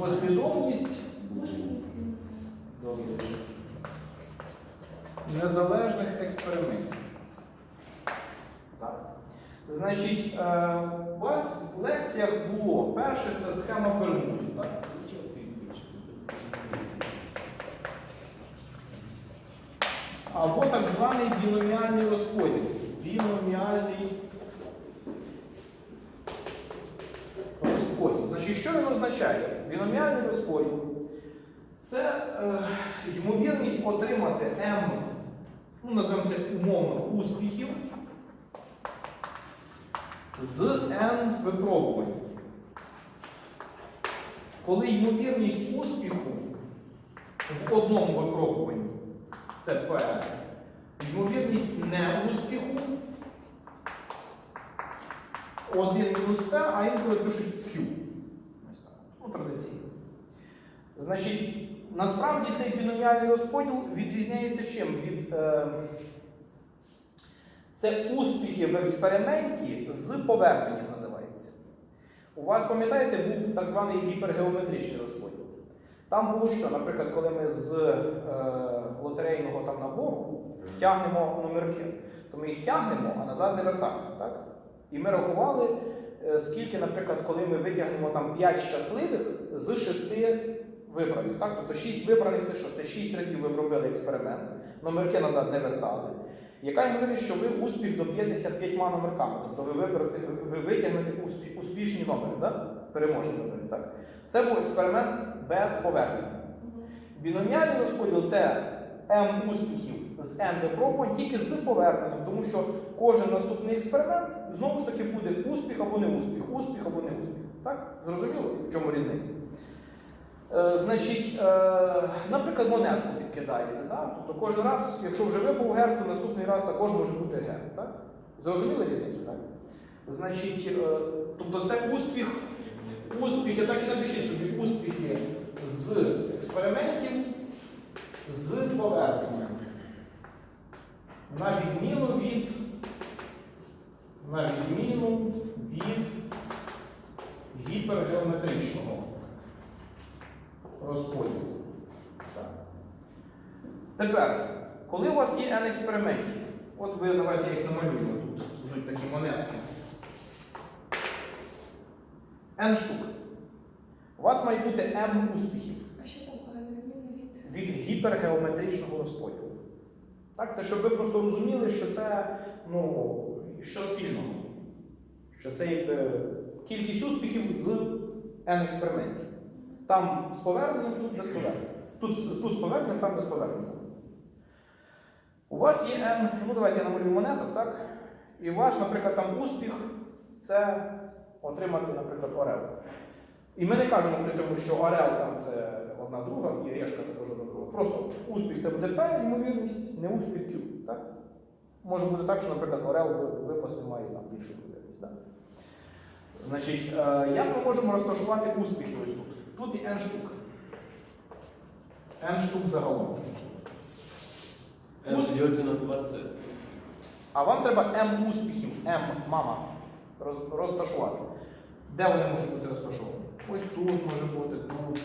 послідовність незалежних експериментів. Так. Значить, е, у вас в лекціях було перше це схема перемоги. Так? Або так званий біноміальний розподіл. Біноміальний розподіл. Значить, що він означає? Біноміальний розподіл це е, ймовірність отримати М, ну, називаємо це умовно, успіхів з N випробувань. Коли ймовірність успіху в одному випробуванні це P, ймовірність неуспіху 1 мінус P, а інколи пишуть Q. Традиційно. Значить, насправді цей біноміальний розподіл відрізняється чим? Від, е, це успіхи в експерименті з поверненням називається. У вас, пам'ятаєте, був так званий гіпергеометричний розподіл. Там було що, наприклад, коли ми з е, лотерейного там набору тягнемо номерки, то ми їх тягнемо, а назад не вертаємо. Так? І ми рахували, е, скільки, наприклад, коли ми витягнемо там 5 щасливих з 6 вибраних. Так? Тобто 6 вибраних це що? Це 6 разів ви робили експеримент, номерки назад не вертали. Яка ймовірність, що ви успіх доб'єтеся п'ятьма номерками? Тобто ви, виберете, ви витягнете успі- успішні номери, да? переможні номери. Так? Це був експеримент без повернення. Біноміальний розподіл це М успіхів з N випробувань тільки з поверненням, тому що кожен наступний експеримент знову ж таки буде успіх або не успіх, успіх або не успіх. Так? Зрозуміло, в чому різниця? Е, значить, е, наприклад, монетку підкидаєте. Да? Тобто кожен раз, якщо вже випав герб, то наступний раз також може бути герб. Так? Зрозуміли різницю? Так? Значить, е, тобто це успіх, успіхи, так і напишіть собі, успіхи з експериментів з поверненням. На відміну від, на відміну від гіпергеометричного розподілу. Так. Тепер, коли у вас є N експериментів, от ви давайте їх намалюємо тут, будуть такі монетки. N штук. У вас має бути M успіхів А що там е, від? від гіпергеометричного розподілу. Так, це щоб ви просто розуміли, що це ну, що спільного. Що це якби кількість успіхів з N експериментів. Там з поверненням, тут без повернення. Тут, тут з поверненням, там без повернення. У вас є N, ну давайте я намалюю монеток, так? І ваш, наприклад, там успіх це отримати, наприклад, орел. І ми не кажемо при цьому, що орел там це одна друга і решка також одна друга. Просто успіх це буде P, ймовірність, не успіх Q. Так? Може бути так, що, наприклад, орел випасти має там більшу ймовірність. Так? Значить, е, як ми можемо розташувати успіхи ось тут? Тут і N штук. N штук загалом. М поділити на 20. А вам треба М успіхів, М мама розташувати. Де вони можуть бути розташовані? Ось тут може бути, тут,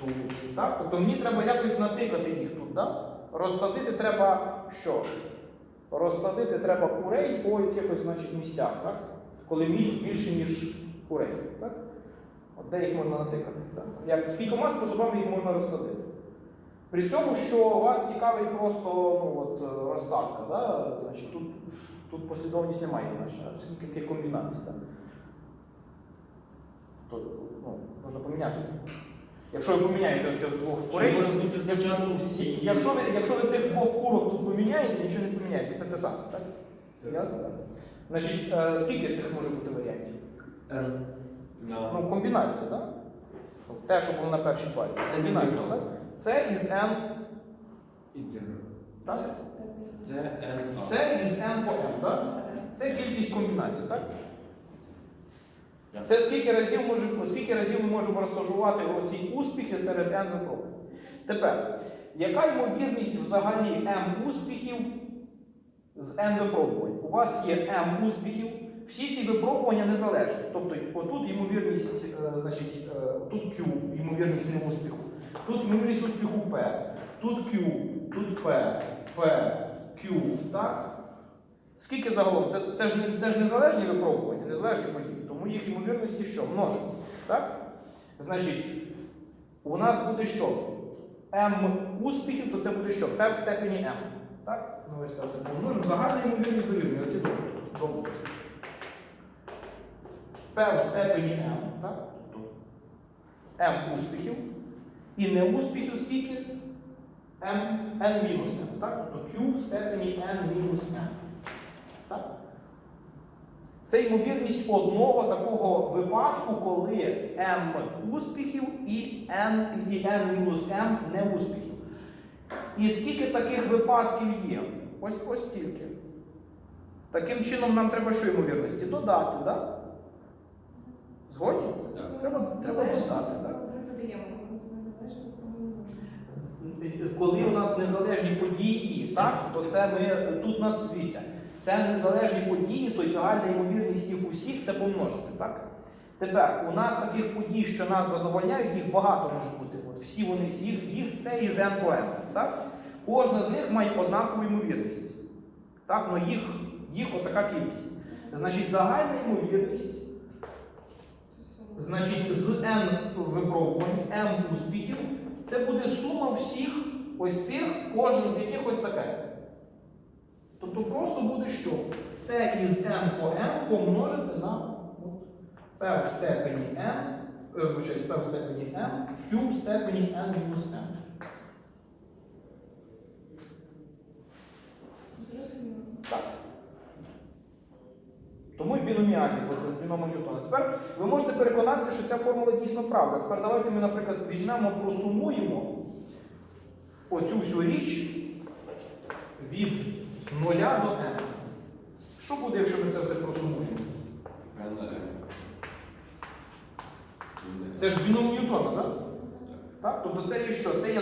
тут. Так? Тобто мені треба якось натикати їх тут. Да? Розсадити треба що? Розсадити треба курей по якихось значить, місцях, так? коли місць більше, ніж курей. Так? От де їх можна натикати? Так? Як, скількома способами їх можна розсадити? При цьому, що вас цікавить просто ну, от, е, розсадка, да? Значить, тут, тут послідовність не має значення, скільки таких комбінацій. Да? То, ну, можна поміняти. Якщо ви поміняєте цих двох курей, може бути спочатку всі? якщо ви, якщо ви цих двох курок тут поміняєте, нічого не поміняється, це те саме, так? Ясно? Значить, е, скільки цих може бути варіантів? Н. Ну, комбінація, так? Те, що було на першій парі. Комбінація, так? Це із N. Так? Це Н. А. Це із N по N, так? Це кількість комбінацій, так? Це скільки разів, може, скільки разів ми можемо розташувати оці успіхи серед N випробувань. Тепер, яка ймовірність взагалі M успіхів з N випробувань? У вас є M успіхів всі ці випробування незалежні. Тобто отут ймовірність, е, значить, е, тут Q, ймовірність неуспіху, тут ймовірність успіху P, тут Q, тут P, P, Q, так? Скільки загалом? Це, це, ж, це ж незалежні випробування, незалежні події, тому їх ймовірності що? Множиться. Так? Значить, у нас буде що? m успіхів, то це буде що? P в степені m. Так? Ну ось це все помножимо. Загальна ймовірність дорівнює оці добутки. P в степені m, так? M успіхів. І неуспіхів скільки? m, n мінус m, так? Тобто Q в степені n мінус m. Це ймовірність одного такого випадку, коли m успіхів і n, і n мінус m неуспіхів. І скільки таких випадків є? Ось ось стільки. Таким чином нам треба що ймовірності? Додати, так? Да? Згодні? Так. Треба, треба додати, так? Коли у нас незалежно, тому Коли у нас незалежні події, так, то це ми тут у нас дивіться, це незалежні події, то й загальна ймовірність їх усіх це помножити. Так? Тепер у нас таких подій, що нас задовольняють, їх багато може бути. От всі вони їх, їх це із n по n. Так? Кожна з них має однакову ймовірність. Так? Ну, їх, їх отака кількість. Значить, загальна ймовірність. Значить, з N випробувань, M успіхів, це буде сума всіх ось цих, кожен з яких ось таке. Тобто просто буде що? Це із N по M помножити на P в степені N, е, вибачаюсь, P в степені M, Q в степені N мінус. Зрозуміло. Так. Тому і біноміальні, бо це з біномом Ньютона. Тепер ви можете переконатися, що ця формула дійсно правда. Тепер давайте ми, наприклад, візьмемо, просумуємо оцю всю річ від 0 до n. Що буде, якщо ми це все просумуємо? N. Це ж біном Ньютона, так? Так? Тобто це є що? Це є,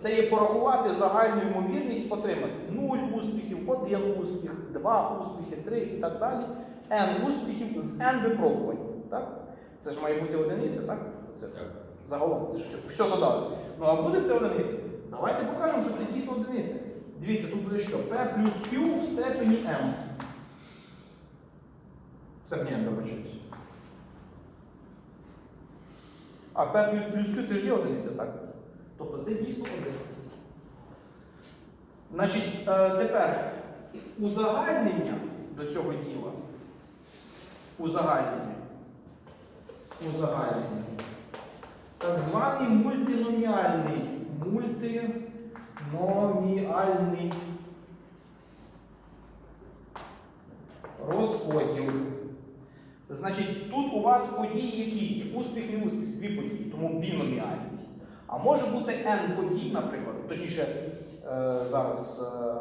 це є порахувати загальну ймовірність отримати 0 успіхів, 1 успіх, 2 успіхи, 3 і так далі. N успіхів з N випробувань. Так? Це ж має бути одиниця, так? Це Так. загалом, це ж все, все додали. Ну а буде це одиниця? Давайте покажемо, що це дійсно одиниця. Дивіться, тут буде що? P плюс Q в степені M. В степені M, вибачаюсь. А P плюс Q це ж є одиниця, так? Тобто це дійсно один. Значить, е, тепер узагальнення до цього діла. Узагальнення. Узагальнення. Так званий мультиноміальний. Мультиноміальний розподіл. Значить, тут у вас події які? Успіх, не успіх, дві події, тому біноміальний. А може бути n подій, наприклад, точніше, е, зараз. Е,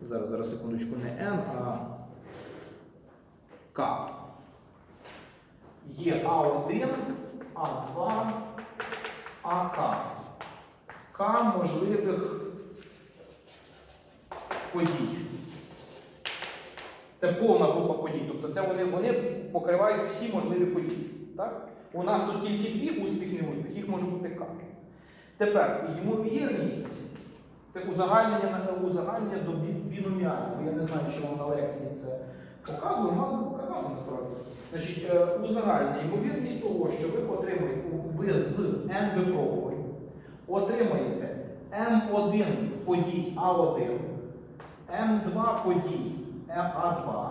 зараз, зараз, секундочку, не n, а К. Є А1, А2, АК. К можливих подій. Це повна група подій. Тобто це вони, вони покривають всі можливі події. Так? У нас тут тільки дві успіх, не успіх, їх може бути К. Тепер ймовірність це узагальнення узагальнення до бі- біноміального. Я не знаю, що вам на лекції це показую, мали би показати насправді. Значить, е, узагальнення ймовірність того, що ви отримаєте ви з випробувань, отримаєте М1 подій А1, М2 подій А2,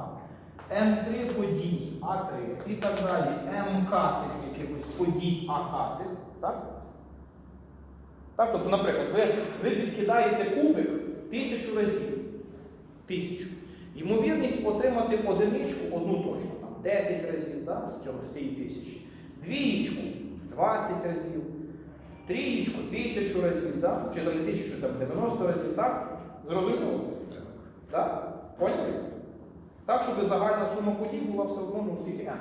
М3 подій А3 і так далі, МК тих якихось подій АК тих, так? Так, тобто, наприклад, ви, ви підкидаєте кубик тисячу разів. Тисячу. Ймовірність отримати одиничку одну точку, там, 10 разів да, з, цього, з цієї тисячі. Двієчку 20 разів. Трієчку тисячу разів, да? чи там не тисячу, там 90 разів, так? Зрозуміло? Так. Так? Поняли? Так, щоб загальна сума подій була все одно, ну, скільки n.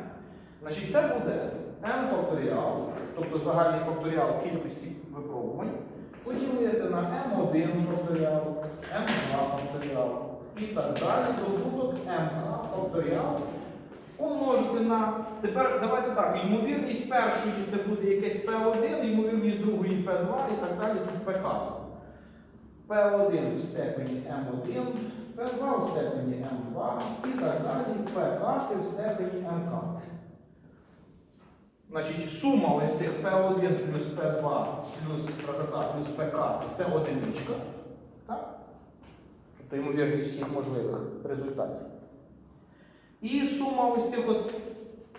Значить, це буде n факторіал, тобто загальний факторіал кількості випробувань, поділити на m1 факторіал, m2 факторіал, і так далі, добуток МК факторіал помножити на. Тепер давайте так, ймовірність першої це буде якесь P1, ймовірність другої P2 і так далі тут ПК. P1 в степені М1, P2 в степені М2 і так далі ПК в степені МК. Значить, сума ось цих P1 плюс P2 плюс ПК плюс ПК це одиничка. Так? Тобто ймовірність всіх можливих результатів. І сума ось цих от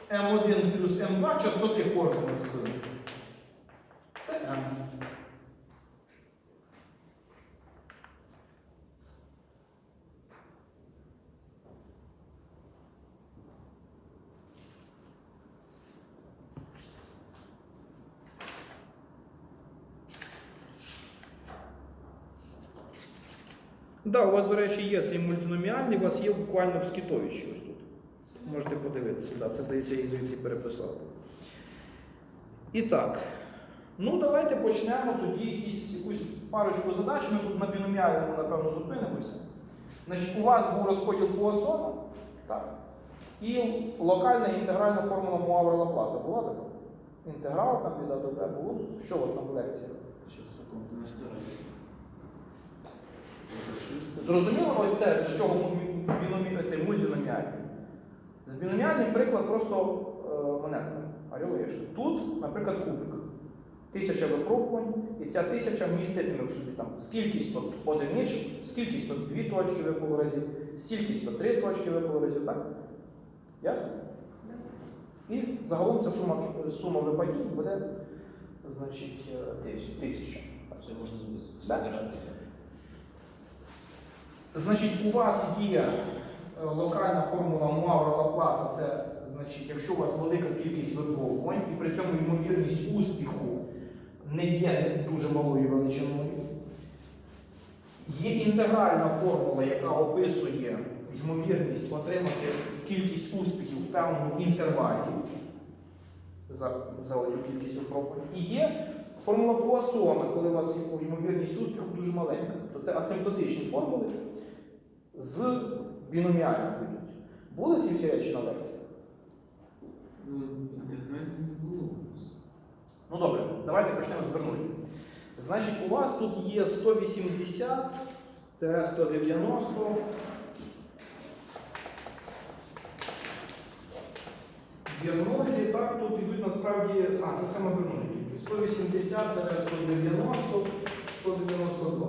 М1 плюс М2 частоти кожного з. Це М. Да, у вас, до речі, є цей мультиноміальний, у вас є буквально в Скітовичі ось тут. Можете подивитися, да, це здається, я звідси переписав. І так. Ну, давайте почнемо тоді якісь, якусь парочку задач. Ми тут на біноміальному, напевно, зупинимося. Значить, у вас був розподіл Пуассона, так? І локальна інтегральна формула Муавра Лапласа. Була така? Інтеграл там від А до Б було? Що у вас там в лекції? Зрозуміло ось це, для чого цей мультиноміальний? З біноміальним приклад просто е, монетка. Орел і решка. Тут, наприклад, кубик. Тисяча випробувань, і ця тисяча міститиме в собі там скількись тут одиничок, скількись тут дві точки виповразів, стількись тут три точки виповразів, так? Ясно? І загалом ця сума, сума випадінь буде, значить, е, тисяча. Це можна. Все? Значить, у вас є локальна формула Муавра Лапласа, це значить, якщо у вас велика кількість випробувань, і при цьому ймовірність успіху не є дуже малою величиною. Є інтегральна формула, яка описує ймовірність отримати кількість успіхів в певному інтервалі за, за оцю кількість випробувань. І є формула Пуассона, коли у вас ймовірність успіху дуже маленька. Тобто це асимптотичні формули з біноміальних йдуть. Були ці всі речі на лекціях? Ну. Ну добре, давайте почнемо з Бернулі. Значить, у вас тут є 180 190 Бернулі, так, тут йдуть насправді. А, це саме Бернулі тільки. 180 190 192.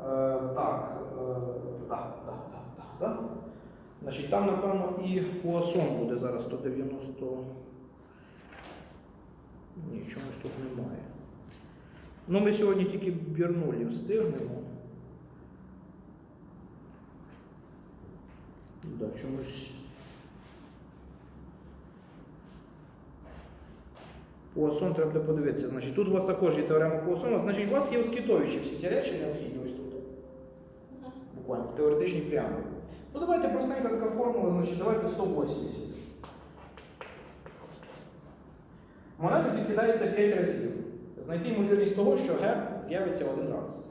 Е, так, так, так, так, так. Значить, там, напевно, і Пуасон буде зараз 190. Ні, чомусь тут немає. Ну, ми сьогодні тільки Бернулі встигнемо. Да, чомусь. Пуасон треба подивитися. Значить, тут у вас також є теорема Пуасона. Значить, у вас є у всі ці речі необхідні в теоретичній преамбулі. Ну давайте простенька така формула, значить, давайте 180. Монета підкидається 5 разів. Знайти ймовірність того, що герб з'явиться один раз.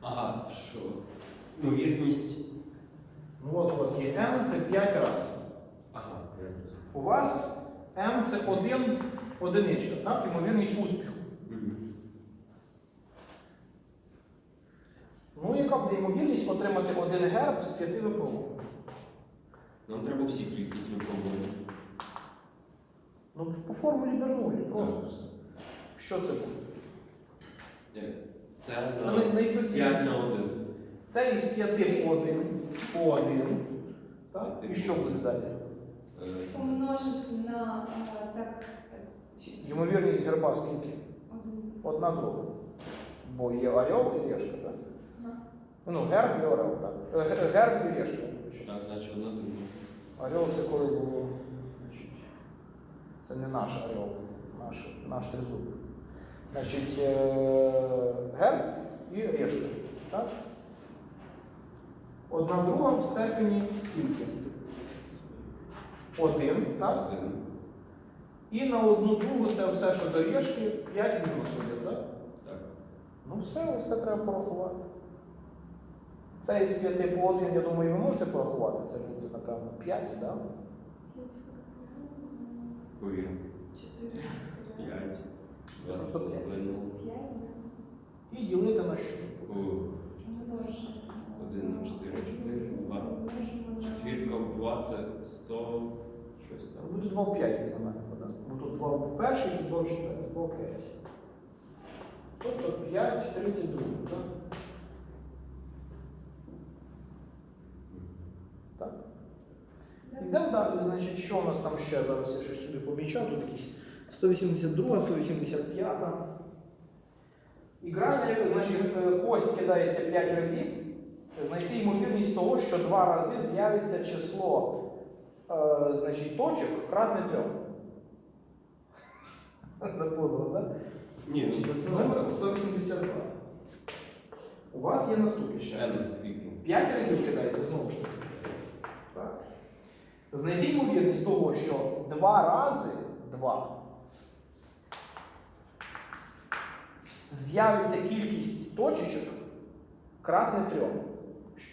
Ага, що? Ймовірність. Ну от у вас є m, це 5 разів. Ага. У вас m це один одиничка, так? Ймовірність успіху. Мгм. Ну, яка буде ймовірність отримати один герб з 5 випробувань? Нам треба всі кількість випробувань. Ну, по формулі Бернулі, просто все. Що це буде? Це Це на най- найпростіше. 5 на 1. Це із 5 по 1, по 1. Так? І що буде далі? Помножити на а, так. е. Ймовірність герба скільки? Один. Одна друга. Бо є орел і решка, так? Ну, герб і орел, так. Е, Герб і решка. Так, значить одна друга. Орел це коли було. Це не наш орел, наш, наш тризуб. Значить, е, герб і решка. Так? Одна друга в степені скільки? Один, так? І на одну другу це все, що до решки, 5 мінус 1, так? Так. Ну все, ось це треба порахувати. Це із 5 по 1, я думаю, ви можете порахувати. Це буде, напевно, 5, так? Да? Повір. Чотири. П'ять. Два з Просто п'ять. половиною. П'ять, да. І ділити на що? Один на чотири, чотири, два. Множимо на- Четвірка в два це сто щось там. Буде 2 в 5, як на мене. буде. Бо тут 2 в перший, тут 2 в четвертий, 2 в 5. Тобто 5, 32, так? Так. Да. Йдемо далі, значить, що у нас там ще зараз я щось собі помічав, тут якісь 182, 185. І грає, значить, е, кость кидається 5 разів. Знайти ймовірність того, що два рази з'явиться число е, значить, точок кратне 3. Запутало, так? Ні, ну Це номер 182. У вас є наступні ще. 5 разів кидається знову ж таки. Знайди ймовірність того, що два рази два з'явиться кількість точечок кратне трьом.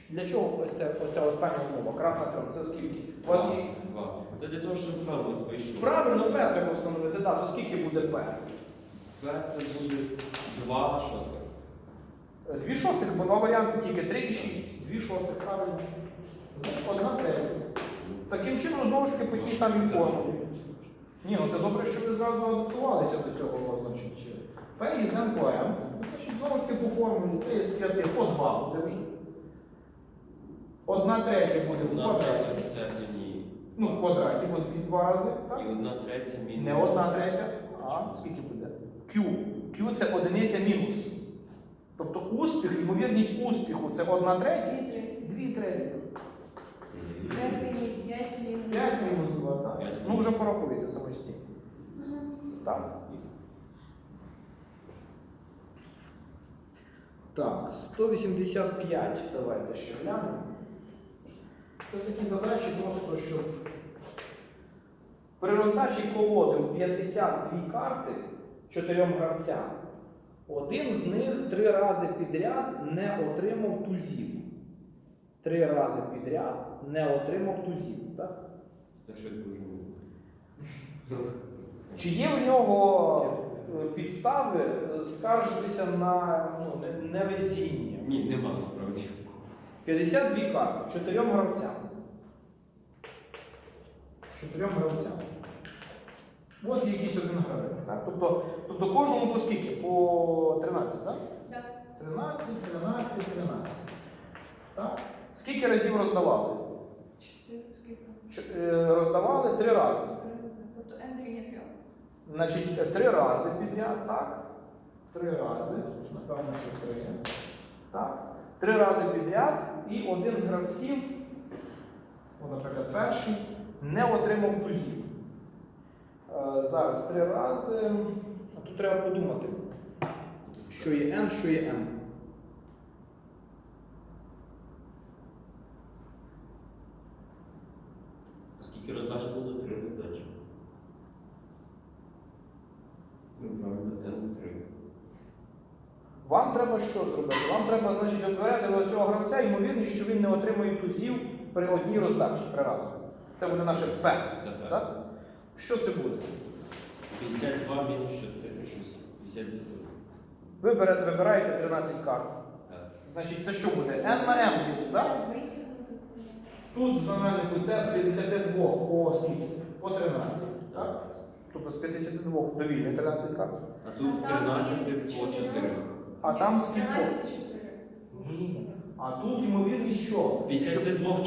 Для чого ось оця остання умова? Кратне трьом. Це скільки? У вас є... Два. Це для того, щоб певно вийшло. Правильно, P треба встановити. Да, то скільки буде P? П це буде два шостих. Дві шостих, бо два варіанти тільки 3 і 6. Дві шостих, правильно. Значить, одна третя. Таким чином, знову ж таки, по тій самій формулі. Ні, ну це добре, що ви зразу адаптувалися до цього. Значить, P із N по M. Значить, знову ж таки, по формулі це є з 5 по 2 буде вже. Одна третя буде в квадраті. Ну, в квадраті буде в два рази. Так? І одна третя мінус. Не одна третя, а скільки буде? Q. Q це одиниця мінус. Тобто успіх, ймовірність успіху це одна третя. Дві треті. Дві треті. В степені п'ять мінус. 5 мінус 2, так? Ну вже порахуйте самостійно. Так. Так, 185 давайте ще глянемо. Це такі задачі просто, що при роздачі колоди в 52 карти чотирьом гравцям, один з них три рази підряд не отримав тузів. Три рази підряд не отримав тузів. Так? Це щось дуже. Чи є в нього підстави е, скаржитися на ну, невезіння? Ні, нема насправді. 52 карти, чотирьом гравцям. Чотирьом гравцям. От якийсь один гравець. Так? Тобто, тобто кожному по скільки? По 13, так? Так. 13, 13, 13. Так? Скільки разів роздавали? Чотири. Ч- е, Роздавали три рази. Тобто N дорівнює трьох. Значить, е, три рази підряд, так? Три рази, напевно, що три. Так. Три рази підряд, і один з гравців, от, наприклад, перший, не отримав тузів. Е, зараз три рази. А тут треба подумати, що є N, що є M. Скільки роздач було? Три роздачі. Ну, N3. Вам треба що зробити? Вам треба, значить, до цього гравця ймовірність, що він не отримує тузів при одній роздачі три рази. Це буде наше P. Це P. Так? Що це буде? 52 мінус 4, щось. 52. Ви берете, вибираєте 13 карт. Так. Значить, це що буде? N на M буде, так? Тут в знаменнику це з 52 по скільки? По 13. Так? Тобто з 52 довільно 13 карт. А тут з 13 по 4. А Ні, там з скільки? 13 4. Ні. А тут ймовірність що? З 52 4.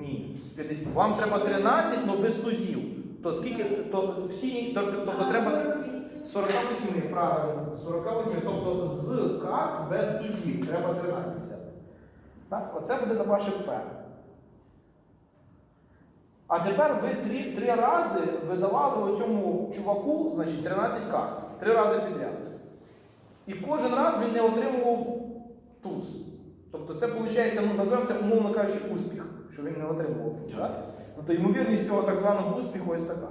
Ні. З 50. Вам треба 13, але без тузів. То скільки? То всі, то, тобто А, треба 48. 48, правильно. 48, тобто з карт без тузів. Треба 13 взяти. Так? Оце буде на ваше П. А тепер ви три, три рази видавали оцьому чуваку, значить, 13 карт. Три рази підряд. І кожен раз він не отримував туз. Тобто це виходить, ну, називаємо це, умовно кажучи, успіх, що він не отримував туз. Так? Тобто ймовірність цього так званого успіху ось така.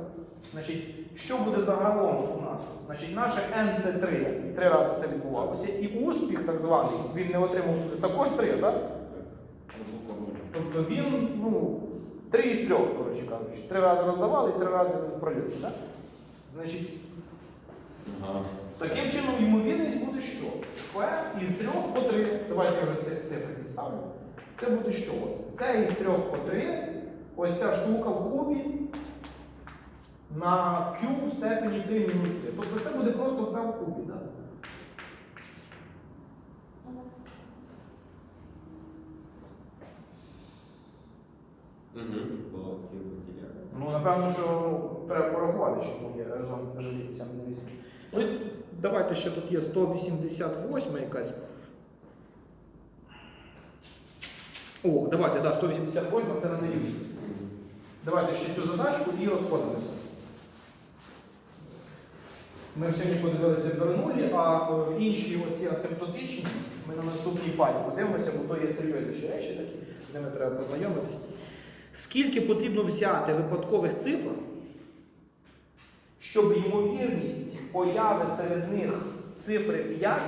Значить, що буде загалом у нас? Значить, наше N це 3, три рази це відбувалося. І успіх, так званий, він не отримав тузи, також 3, так? то він, ну, три із трьох, коротше кажучи. Три рази роздавали і три рази в прольоті. Так? Значить, Ага. таким чином ймовірність буде що? P із трьох по три. Давайте я вже цифри підставлю. Це буде що у вас? Це із трьох по три. Ось ця штука в кубі на Q в степені 3 мінус 3. Тобто це буде просто P в кубі. Так? Ну, напевно, що треба порахувати, щоб є разом жалітися. Ну, давайте ще тут є 188 якась. О, давайте, да, 188 це на нерівність. Давайте ще цю задачку і розходимося. Ми сьогодні подивилися Бернулі, а е, інші оці асимптотичні ми на наступній парі подивимося, бо то є серйозніші речі такі, з ними треба познайомитись. Скільки потрібно взяти випадкових цифр, щоб ймовірність появи серед них цифри 5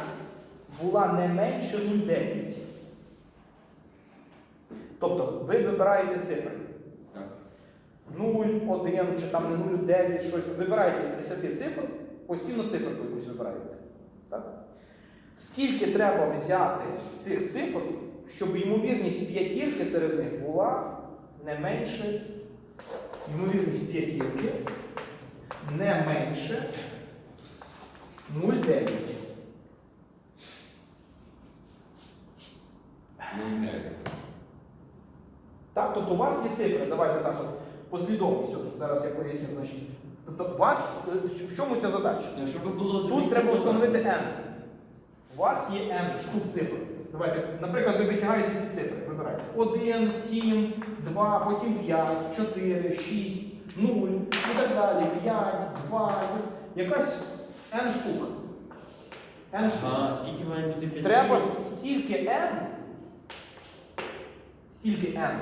була не менше 0,9? Тобто ви вибираєте цифри. Так. 0, 1 чи там не 0, 9, щось. Вибираєте з 10 цифр, постійно циферку якусь вибираєте. Так? Скільки треба взяти цих цифр, щоб ймовірність п'ятірки серед них була не менше, ймовірність п'ятірки не менше 0,9. Ну, не. Так, тобто у вас є цифри, давайте так от послідовність. От зараз я поясню, значить. Тобто у вас е, в чому ця задача? Щоб було Тут треба встановити n. У вас є n штук цифр. Давайте, наприклад, ви витягаєте ці цифри, вибираєте 1, 7, 2, потім 5, 4, 6, 0 і так далі. 5, 2, якась n штук. n штук. Ага, скільки має бути п'ятів? Треба стільки n, стільки n,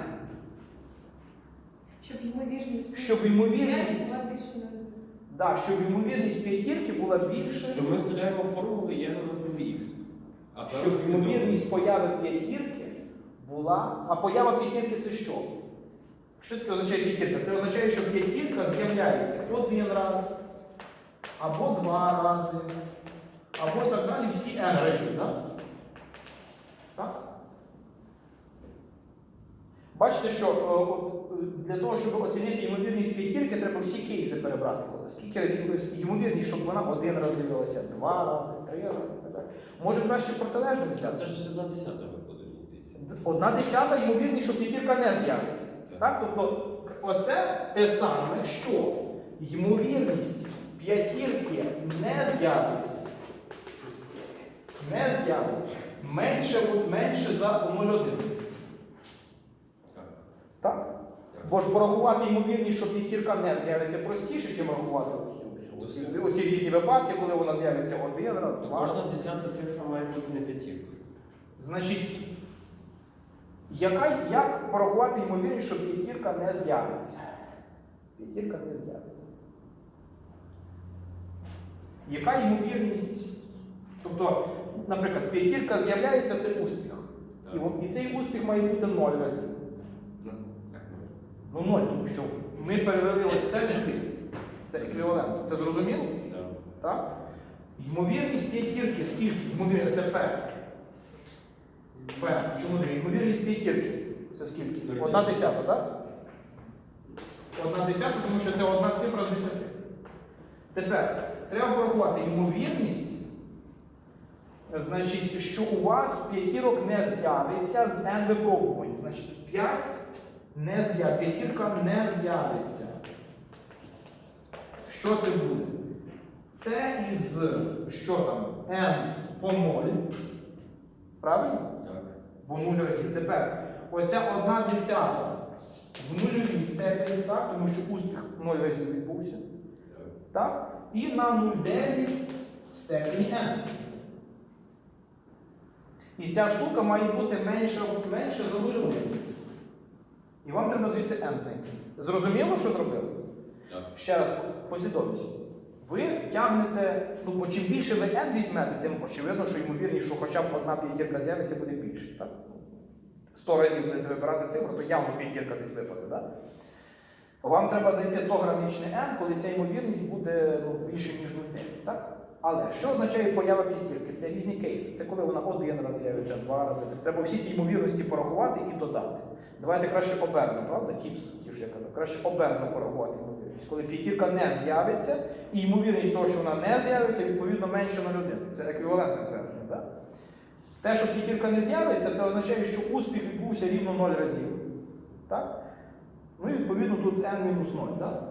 Щоб ймовірність Щоб ймовірність- да, щоб ймовірність п'ятірки була більше. То ми вставляємо формулу є на нас х. А щоб перше ймовірність появи п'ятірки була. А поява п'ятірки це що? Що це означає п'ятірка? Це означає, що п'ятірка з'являється один раз, або два рази, або так далі всі n разів. Так? так? Бачите, що е, е, для того, щоб оцінити ймовірність п'ятірки, треба всі кейси перебрати. Скільки разів ймовірність, щоб вона один раз з'явилася, два рази, три рази так далі. Може краще протилежно взяти? це ж одна десята виходить. Одна десята ймовірність, що п'ятірка не з'явиться. Так? Тобто, оце те саме, що ймовірність п'ятірки не з'явиться. Не з'явиться. Менше, менше за 0,1. Так. Так? Бо ж порахувати ймовірність, що п'ятірка не з'явиться простіше, ніж рахувати ось цю всю. Оці, оці різні випадки, коли вона з'явиться один раз, два кожна десята цифра має бути не п'ятіркою. Значить, яка, як порахувати ймовірність, що п'ятірка не з'явиться? П'ятірка не з'явиться. Яка ймовірність? Тобто, наприклад, п'ятірка з'являється це успіх. І, і цей успіх має бути 0 разів. Ну, ну. Ну 0, тому що ми перевели ось це сюди. Це еквівалент. Це зрозуміло? Так. Так? Ймовірність п'ятірки скільки? Ймовірність це P. P. Чому не? Ймовірність п'ятірки. Це скільки? Одна десята, так? Одна десята, тому що це одна цифра з десяти. Тепер треба порахувати ймовірність. Значить, що у вас п'ятірок не з'явиться з n випробувань. Значить, 5 не з'явиться, п'ятірка не з'явиться. Що це буде? Це із що там? n по 0. Правильно? Так. Бо 0 разів. Тепер оця одна десята в нульовій степені, так? тому що успіх 0 разів відбувся. Так. Так? І на 0,9 в степені n. І ця штука має бути менше, менше за 0,1. І вам треба звідси n знайти. Зрозуміло, що зробили? Так. Ще раз послідовність. Ви тягнете, ну бо чим більше ви n візьмете, тим очевидно, що ймовірність, що хоча б одна п'ятірка з'явиться, буде більше. Так? 100 разів будете вибирати цифру, то явно п'ятірка десь випаде. Да? Вам треба знайти то граничне n, коли ця ймовірність буде ну, більше, ніж 0,9. Так? Але що означає поява п'ятірки? Це різні кейси. Це коли вона один раз з'явиться, два рази. Треба всі ці ймовірності порахувати і додати. Давайте краще оберно, правда? Тіпс, ті, що я казав, краще оберно порахувати ймовірність. Коли п'ятірка не з'явиться, і ймовірність того, що вона не з'явиться, відповідно менше 0,1. Це еквівалентне твердження. Да? Те, що п'ятірка не з'явиться, це означає, що успіх відбувся рівно 0 разів. Так? Ну і відповідно тут n-0. Да?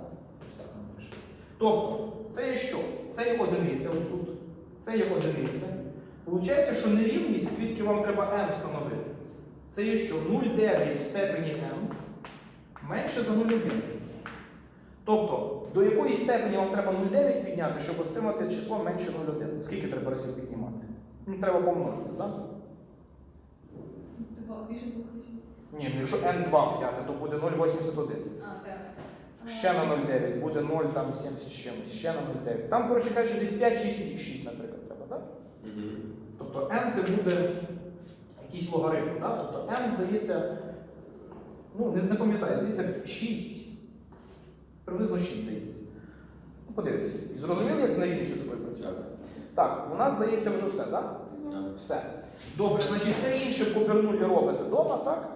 Тобто, це є що? Це є одиниця ось тут. Це є одиниця. Получається, що нерівність, звідки вам треба n встановити. Це є що? 0,9 в степені m менше за 0,1. Тобто, до якої степені вам треба 0,9 підняти, щоб отримати число менше 0,1? Скільки треба разів піднімати? Ну, треба помножити, так? Два, більше двох разів. Ні, ну якщо n2 взяти, то буде 0,81. А, так. Ще на 0,9, буде 0,70 з чимось, ще на 0,9. Там, коротше кажучи, десь 5 чи 6, наприклад, треба, так? Тобто n це буде якийсь логарифм, так? Тобто n здається, ну, не, не пам'ятаю, здається 6. Приблизно 6 здається. Ну, Подивитися. І зрозуміли, як з нерівністю такою працює? Так, у нас здається вже все, так? Все. Добре, значить все інше по бернулі робите вдома, так?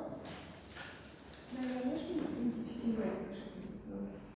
Всі речі?